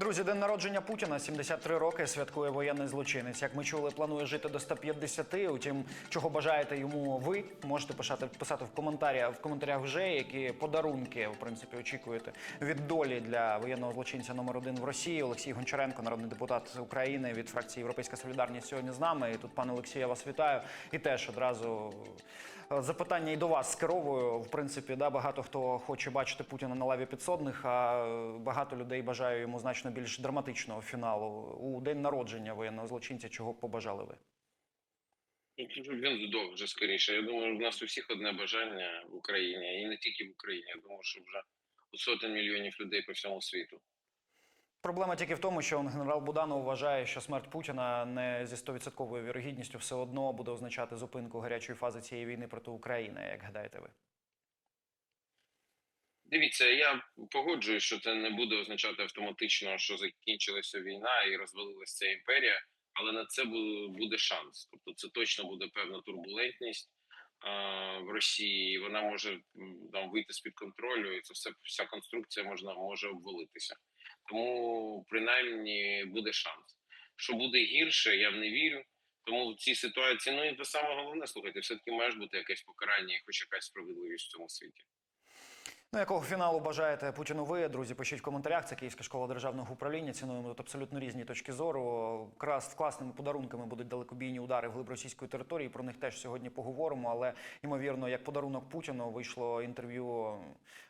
Друзі, день народження Путіна 73 роки святкує воєнний злочинець. Як ми чули, планує жити до 150. Утім, чого бажаєте йому ви, можете писати, писати в коментарях в коментарях вже, які подарунки в принципі очікуєте від долі для воєнного злочинця номер один в Росії. Олексій Гончаренко, народний депутат України від фракції Європейська Солідарність, сьогодні з нами. І тут, пане Олексію, я вас вітаю. І теж одразу е, запитання і до вас скеровую. В принципі, да, багато хто хоче бачити Путіна на лаві підсудних, а е, багато людей бажає йому значно більш драматичного фіналу у день народження воєнного злочинця. Чого б побажали ви? Ну, Він здох вже скоріше. Я думаю, в нас у всіх одне бажання в Україні, і не тільки в Україні. Я думаю, що вже у сотень мільйонів людей по всьому світу. Проблема тільки в тому, що генерал Буданов вважає, що смерть Путіна не зі 100% вірогідністю все одно буде означати зупинку гарячої фази цієї війни проти України. Як гадаєте ви? Дивіться, я погоджуюсь, що це не буде означати автоматично, що закінчилася війна і розвалилася ця імперія, але на це буде, шанс. Тобто, це точно буде певна турбулентність а, в Росії. і Вона може там вийти з під контролю, і це все вся конструкція можна може обвалитися. Тому принаймні буде шанс. Що буде гірше, я в не вірю. Тому в цій ситуації, ну і те саме головне, слухайте, все таки має бути якесь покарання, і хоч якась справедливість в цьому світі. Ну, якого фіналу бажаєте Путіну ви, друзі? Пишіть в коментарях. Це Київська школа державного управління. Цінуємо тут абсолютно різні точки зору. Крас класними подарунками будуть далекобійні удари в глиб російської території. Про них теж сьогодні поговоримо. Але ймовірно, як подарунок Путіну вийшло інтерв'ю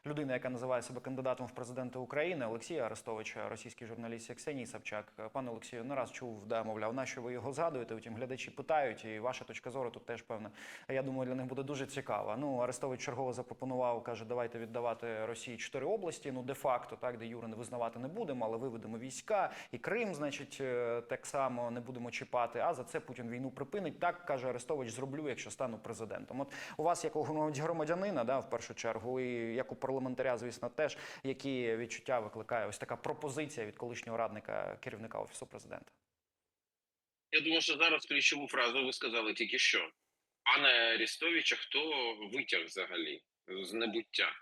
людини, яка називає себе кандидатом в президенти України Олексія Арестовича, російський журналіст Ксенії Савчак. Пане Олексію, не раз чув, да, мовляв, на що ви його згадуєте. Утім, глядачі питають, і ваша точка зору тут теж певна. Я думаю, для них буде дуже цікава. Ну, Арестович чергово запропонував, каже, давайте віддавати Росії чотири області. Ну, де-факто, так, де Юри не визнавати не будемо, але виведемо війська. І Крим, значить, е, так само не будемо чіпати. А за це Путін війну припинить. Так каже Арестович, зроблю, якщо стану президентом. От у вас, як у громадянина, да, в першу чергу, і як у парламентаря, звісно, теж які відчуття викликає ось така пропозиція від колишнього радника керівника офісу президента. Я думаю, що зараз ключову фразу ви сказали тільки що. Пане Арістовича, хто витяг взагалі з небуття?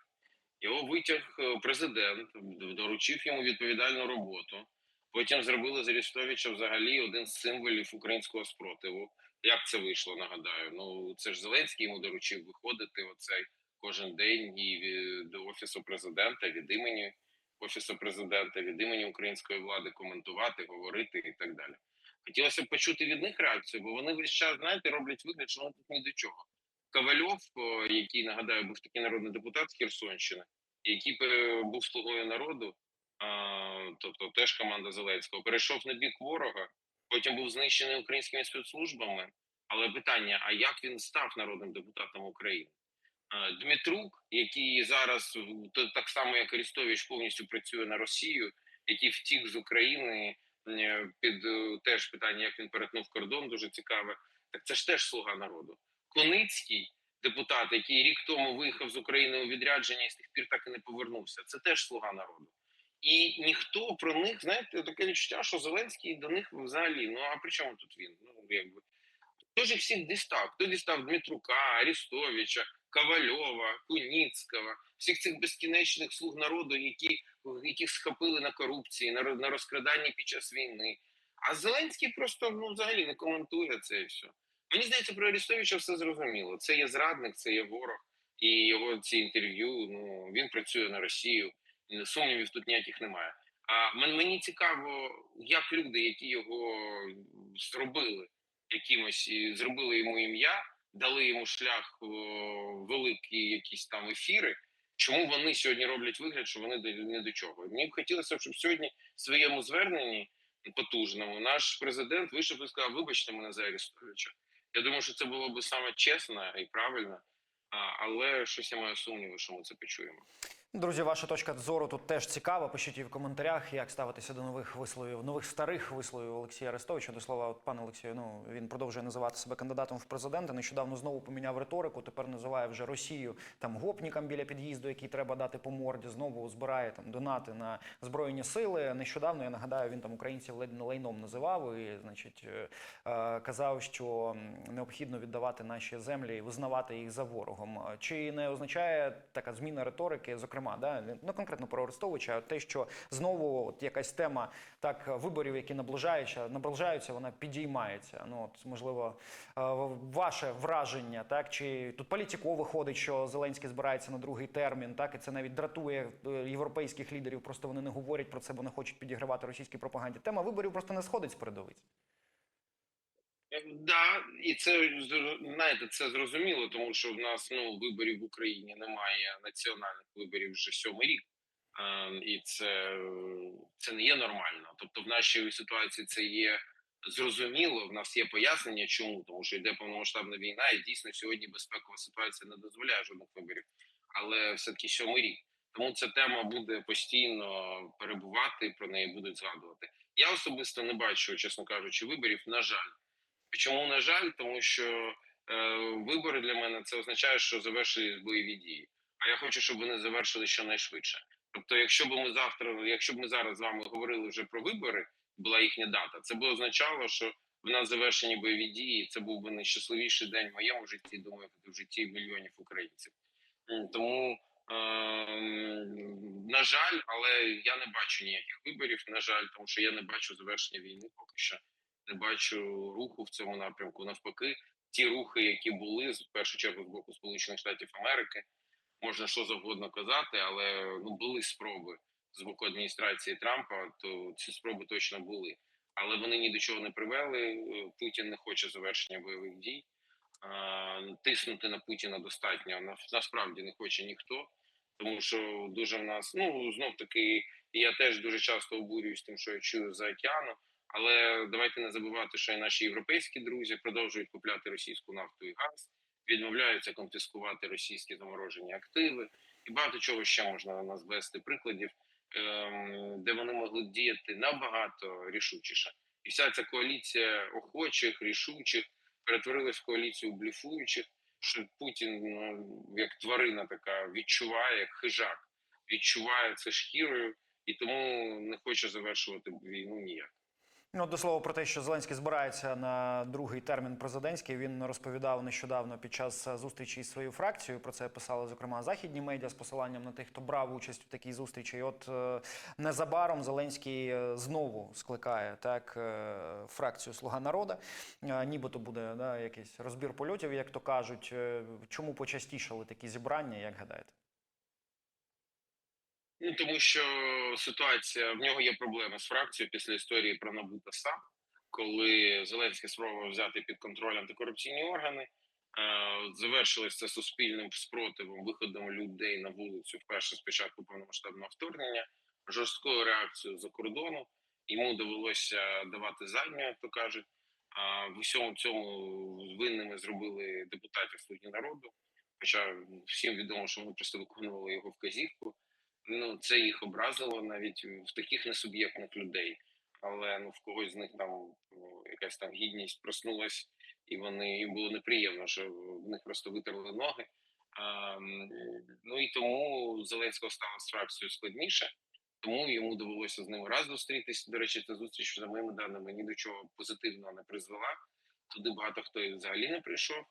Його витяг е, президент, доручив йому відповідальну роботу. Потім зробили з Арістовича взагалі один з символів українського спротиву. Як це вийшло, нагадаю? Ну це ж Зеленський йому доручив виходити оцей кожен день і до офісу президента від імені офісу президента, від імені української влади коментувати, говорити і так далі. Хотілося б почути від них реакцію, бо вони весь час, знаєте, роблять вигляд, що вони тут ні до чого. Ковальов, який нагадаю, був такий народний депутат з Херсонщини, який був слугою народу, тобто теж команда Зеленського, перейшов на бік ворога, потім був знищений українськими спецслужбами. Але питання: а як він став народним депутатом України? Дмитрук, який зараз так само як Арістович повністю працює на Росію, який втік з України е, під е, теж питання, як він перетнув кордон, дуже цікаве. Так це ж теж слуга народу. Коницький, депутат, який рік тому виїхав з України у відрядження і з тих пір так і не повернувся. Це теж слуга народу. І ніхто про них, знаєте, таке відчуття, що Зеленський до них взагалі. Ну а при чому тут він? Ну якби хто ж всіх дістав? Хто дістав Дмитрука, Арістовича, Ковальова, Куніцького, всіх цих безкінечних слуг народу, які яких схопили на корупції, на, на розкраданні під час війни. А Зеленський просто ну взагалі не коментує це і все. Мені здається, про Арістовича все зрозуміло. Це є зрадник, це є ворог, і його ці інтерв'ю. Ну він працює на Росію. Сумнівів тут ніяких немає. А мені цікаво, як люди, які його зробили якимось, зробили йому ім'я, дали йому шлях великі якісь там ефіри. Чому вони сьогодні роблять вигляд, що вони не до чого? Мені б хотілося, щоб сьогодні в своєму зверненні потужному наш президент вийшов і сказав: вибачте мене за Арестовича. Я думаю, що це було б саме чесно і правильно, але щось я маю сумніви, що ми це почуємо. Друзі, ваша точка зору тут теж цікава. Пишіть її в коментарях, як ставитися до нових висловів, нових старих висловів Олексія Арестовича. До слова, от пане Олексію, ну він продовжує називати себе кандидатом в президенти. Нещодавно знову поміняв риторику. Тепер називає вже Росію там гопнікам біля під'їзду, який треба дати по морді. Знову збирає там донати на збройні сили. Нещодавно я нагадаю, він там українців ледь лайном називав і, значить, е, е, казав, що необхідно віддавати наші землі і визнавати їх за ворогом. Чи не означає така зміна риторики, зокрема? Зокрема, да не конкретно про Арестовича, а те, що знову от якась тема так виборів, які наближаються, наближаються, вона підіймається. Ну от можливо, е, ваше враження, так чи тут політико виходить, що Зеленський збирається на другий термін, так і це навіть дратує е, європейських лідерів. Просто вони не говорять про це, бо не хочуть підігравати російській пропаганді. Тема виборів просто не сходить з передовиць. Да, і це знаєте, це зрозуміло, тому що в нас ну виборів в Україні немає національних виборів вже сьомий рік, Е, і це, це не є нормально. Тобто, в нашій ситуації це є зрозуміло. В нас є пояснення, чому тому, що йде повномасштабна війна, і дійсно сьогодні безпекова ситуація не дозволяє жодних виборів, але все таки сьомий рік. Тому ця тема буде постійно перебувати, про неї будуть згадувати. Я особисто не бачу, чесно кажучи, виборів. На жаль. Чому на жаль? Тому що е, вибори для мене це означає, що завершились бойові дії. А я хочу, щоб вони завершили щонайшвидше. Тобто, якщо б ми завтра, якщо б ми зараз з вами говорили вже про вибори, була їхня дата, це б означало, що в нас завершені бойові дії. Це був би найщасливіший день в моєму житті. Думаю, в житті мільйонів українців. Тому е, на жаль, але я не бачу ніяких виборів. На жаль, тому що я не бачу завершення війни поки що не бачу руху в цьому напрямку. Навпаки, ті рухи, які були в першу чергу з боку Сполучених Штатів Америки, можна що завгодно казати, але ну були спроби з боку адміністрації Трампа, то ці спроби точно були. Але вони ні до чого не привели. Путін не хоче завершення бойових дій. Тиснути на Путіна достатньо на- насправді не хоче ніхто, тому що дуже в нас ну знов таки я теж дуже часто обурююсь тим, що я чую за океану. Але давайте не забувати, що і наші європейські друзі продовжують купляти російську нафту і газ, відмовляються конфіскувати російські заморожені активи, і багато чого ще можна на нас вести прикладів, ем, де вони могли діяти набагато рішучіше. І вся ця коаліція охочих, рішучих перетворилась в коаліцію бліфуючих, що Путін ну, як тварина така відчуває, як хижак, відчуває це шкірою і тому не хоче завершувати війну ніяк. Ну, до слова про те, що Зеленський збирається на другий термін президентський. Він розповідав нещодавно під час зустрічі із своєю фракцією. Про це писали зокрема західні медіа з посиланням на тих, хто брав участь у такій зустрічі. І от е, незабаром Зеленський е, знову скликає так е, фракцію Слуга народу. Е, нібито буде да, якийсь розбір польотів, як то кажуть. Чому почастішали такі зібрання, як гадаєте? Ну тому що ситуація в нього є проблеми з фракцією після історії про НАБУ та САП, коли Зеленський спробував взяти під контроль антикорупційні органи. Е, Завершилось суспільним спротивом, виходом людей на вулицю вперше з початку повномасштабного вторгнення, жорсткою реакцією за кордону. Йому довелося давати задню, як то кажуть. А в усьому цьому винними зробили депутатів Слуги народу. Хоча всім відомо, що вони просто виконували його вказівку ну це їх образило навіть в таких несуб'єктних людей. Але ну в когось з них там ну, якась там гідність проснулась, і вони їм було неприємно, що в них просто витерли ноги. А, ну і тому Зеленського стало з фракцією складніше, тому йому довелося з ними раз зустрітись. До речі, ця зустріч за моїми даними ні до чого позитивного не призвела. Туди багато хто і взагалі не прийшов.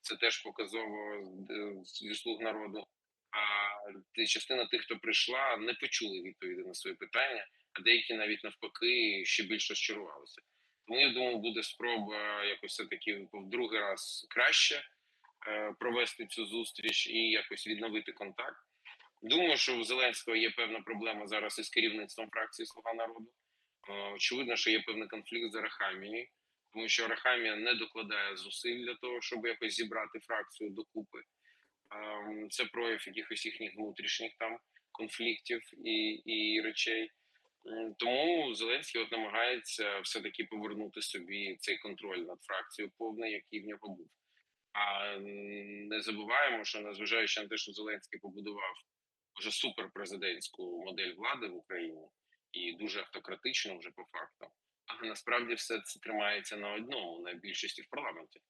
Це теж показово зі слуг народу. А частина тих, хто прийшла, не почули відповіді на свої питання, а деякі навіть навпаки ще більше розчарувалися. Тому я думаю, буде спроба якось все таки в другий раз краще е, провести цю зустріч і якось відновити контакт. Думаю, що у Зеленського є певна проблема зараз із керівництвом фракції Слуга народу. Е, Очевидно, що є певний конфлікт з Арахамією, тому що Арахамія не докладає зусиль для того, щоб якось зібрати фракцію докупи. Ем, Це прояв якихось їхніх внутрішніх там конфліктів і, і речей. Тому Зеленський от намагається все-таки повернути собі цей контроль над фракцією повний, який в нього був. А не забуваємо, що незважаючи на те, що Зеленський побудував вже суперпрезидентську модель влади в Україні і дуже автократично вже по факту. Але насправді все це тримається на одному на більшості в парламенті.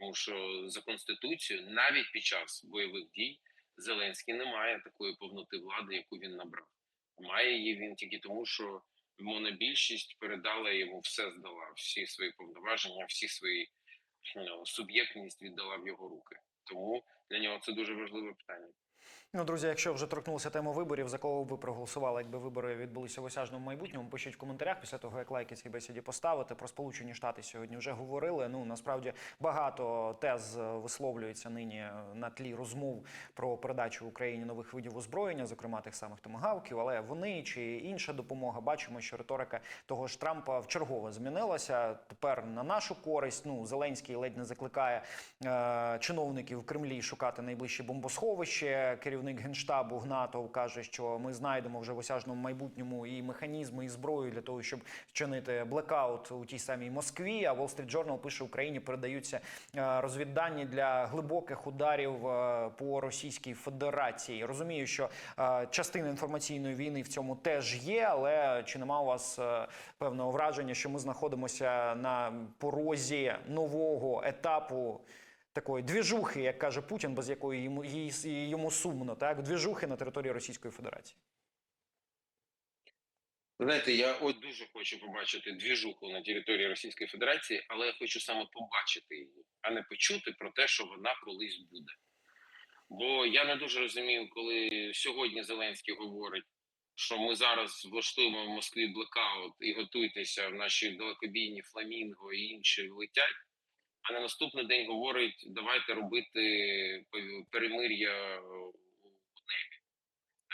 Тому що за конституцією, навіть під час бойових дій, Зеленський не має такої повноти влади, яку він набрав. Має її він тільки тому, що монобільшість передала йому все здала, всі свої повноваження, всі свої ну, суб'єктність віддала в його руки. Тому для нього це дуже важливе питання. Ну, друзі, якщо вже торкнулися теми виборів, за кого ви проголосували, якби вибори відбулися в осяжному майбутньому, пишіть в коментарях після того, як лайки цій бесіді поставити. Про Сполучені Штати сьогодні вже говорили. Ну насправді багато тез висловлюється нині на тлі розмов про передачу Україні нових видів озброєння, зокрема тих самих томагавків. Але вони чи інша допомога, бачимо, що риторика того ж Трампа вчергове змінилася. Тепер на нашу користь. Ну Зеленський ледь не закликає е, чиновників в Кремлі шукати найближче бомбосховище. Керівник генштабу Гнатов каже, що ми знайдемо вже в осяжному майбутньому і механізми, і зброю для того, щоб вчинити блекаут у тій самій Москві. А Wall Street Journal пише, Україні передаються е, розвіддані для глибоких ударів е, по Російській Федерації. Розумію, що е, частина інформаційної війни в цьому теж є, але чи нема у вас певного враження, що ми знаходимося на порозі нового етапу? Такої двіжухи, як каже Путін, без якої йому їй- йому сумно, так двіжухи на території Російської Федерації. Знаєте, я от дуже хочу побачити двіжуху на території Російської Федерації, але я хочу саме побачити її, а не почути про те, що вона колись буде. Бо я не дуже розумію, коли сьогодні Зеленський говорить, що ми зараз влаштуємо в Москві блекаут і готуйтеся в наші далекобійні фламінго і інші летять. А на наступний день говорить, давайте робити перемир'я у небі.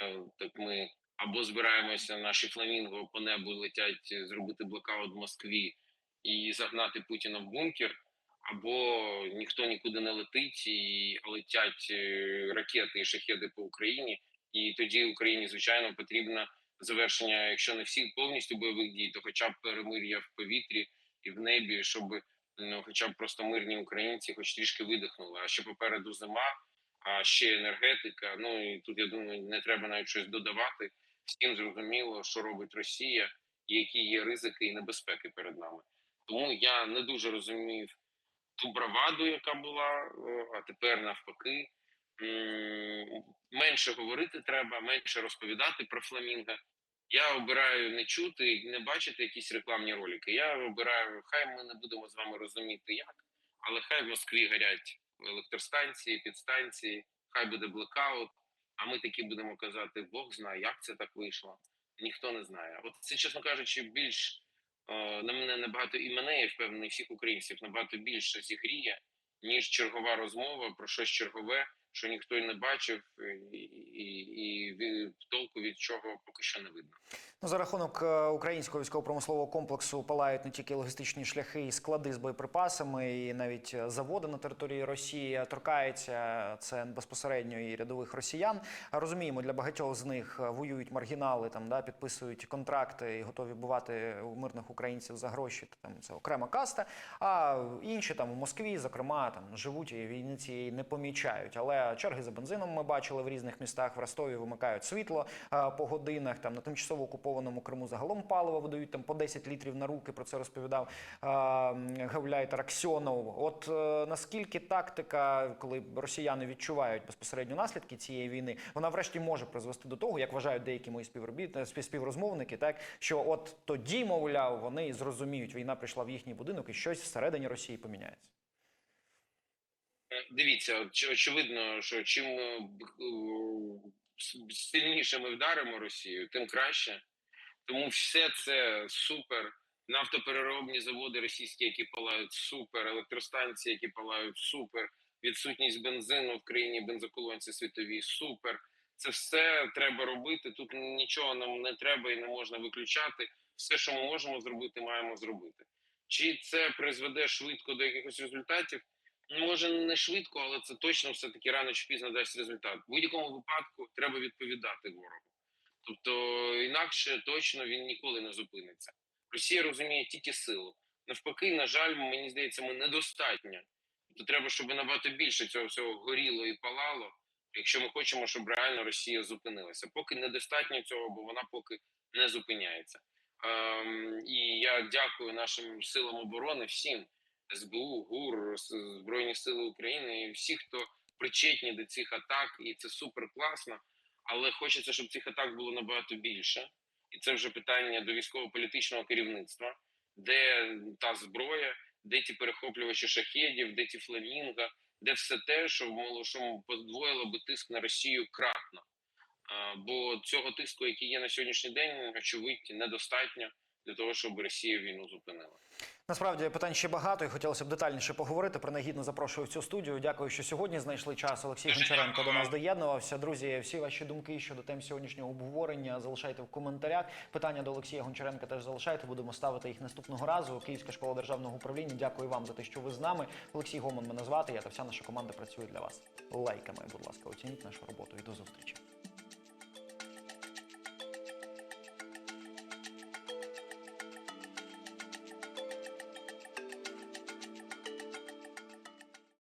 Е, Так ми або збираємося, наші фламінго по небу летять зробити блокаут в Москві і загнати Путіна в бункер, або ніхто нікуди не летить, і летять е, ракети і шахеди по Україні. І тоді Україні, звичайно, потрібно завершення, якщо не всіх повністю бойових дій, то хоча б перемир'я в повітрі і в небі, щоб ну, хоча б просто мирні українці, хоч трішки видихнули. А ще попереду зима, а ще енергетика. Ну і тут я думаю, не треба навіть щось додавати. Всім зрозуміло, що робить Росія, і які є ризики і небезпеки перед нами. Тому я не дуже розумів ту браваду, яка була, а тепер навпаки. Менше говорити треба, менше розповідати про фламінго. Я обираю не чути і не бачити якісь рекламні ролики. Я обираю, хай ми не будемо з вами розуміти як, але хай в Москві горять електростанції, підстанції, хай буде блекаут. А ми такі будемо казати, Бог знає, як це так вийшло. Ніхто не знає. От це, чесно кажучи, більш е, на мене набагато і мене, і впевнений всіх українців набагато більше зігріє, ніж чергова розмова про щось чергове, що ніхто й не бачив, і, і, і толку від чого поки що не видно. Ну, за рахунок е, українського військово-промислового комплексу палають не тільки логістичні шляхи і склади з боєприпасами, і навіть е, заводи на території Росії торкається це безпосередньо і рядових росіян. Розуміємо, для багатьох з них е, воюють маргінали, там да підписують контракти і готові бувати у мирних українців за гроші. Там це окрема каста. А інші там у Москві, зокрема, там живуть і війни цієї не помічають. Але черги за бензином ми бачили в різних містах. В Ростові вимикають світло по годинах. Там на тимчасово окупованому Криму загалом паливо видають там по 10 літрів на руки. Про це розповідав е, Гавляйтер Аксьонов. От е, наскільки тактика, коли росіяни відчувають безпосередньо наслідки цієї війни, вона врешті може призвести до того, як вважають деякі мої співробіт... спів- співрозмовники, так що от тоді, мовляв, вони зрозуміють, війна прийшла в їхній будинок і щось всередині Росії поміняється. Е, Дивіться, оч- очевидно, що чим е, е, сильніше ми вдаримо Росію, тим краще. Тому все це супер. Нафтопереробні заводи російські, які палають супер, електростанції, які палають супер, відсутність бензину в країні бензоколонці світовій супер. Це все треба робити. Тут нічого нам не треба і не можна виключати. Все, що ми можемо зробити, маємо зробити. Чи це призведе швидко до якихось результатів? Ну, може не швидко, але це точно все таки рано чи пізно дасть результат. В будь-якому випадку треба відповідати ворогу. Тобто, інакше точно він ніколи не зупиниться. Росія розуміє тільки силу. Навпаки, на жаль, мені здається, ми недостатньо. Тобто треба, щоб набагато більше цього всього горіло і палало, якщо ми хочемо, щоб реально Росія зупинилася. Поки недостатньо цього, бо вона поки не зупиняється. Ем, і я дякую нашим силам оборони всім, СБУ, ГУР, Збройні Сили України і всі, хто причетні до цих атак, і це супер класно. Але хочеться, щоб цих атак було набагато більше, і це вже питання до військово-політичного керівництва, де та зброя, де ті перехоплювачі шахедів, де ті фламінга, де все те, що що подвоїло би тиск на Росію кратно. Бо цього тиску, який є на сьогоднішній день, очевидь, недостатньо для того, щоб Росія війну зупинила. Насправді питань ще багато, і хотілося б детальніше поговорити. Принагідно запрошую в цю студію. Дякую, що сьогодні знайшли час. Олексій Гончаренко до нас доєднувався. Друзі, всі ваші думки щодо тем сьогоднішнього обговорення залишайте в коментарях. Питання до Олексія Гончаренка теж залишайте. Будемо ставити їх наступного разу. Київська школа державного управління. Дякую вам за те, що ви з нами. Олексій Гоман мене звати. Я та вся наша команда працює для вас. Лайками, будь ласка, оцініть нашу роботу і до зустрічі.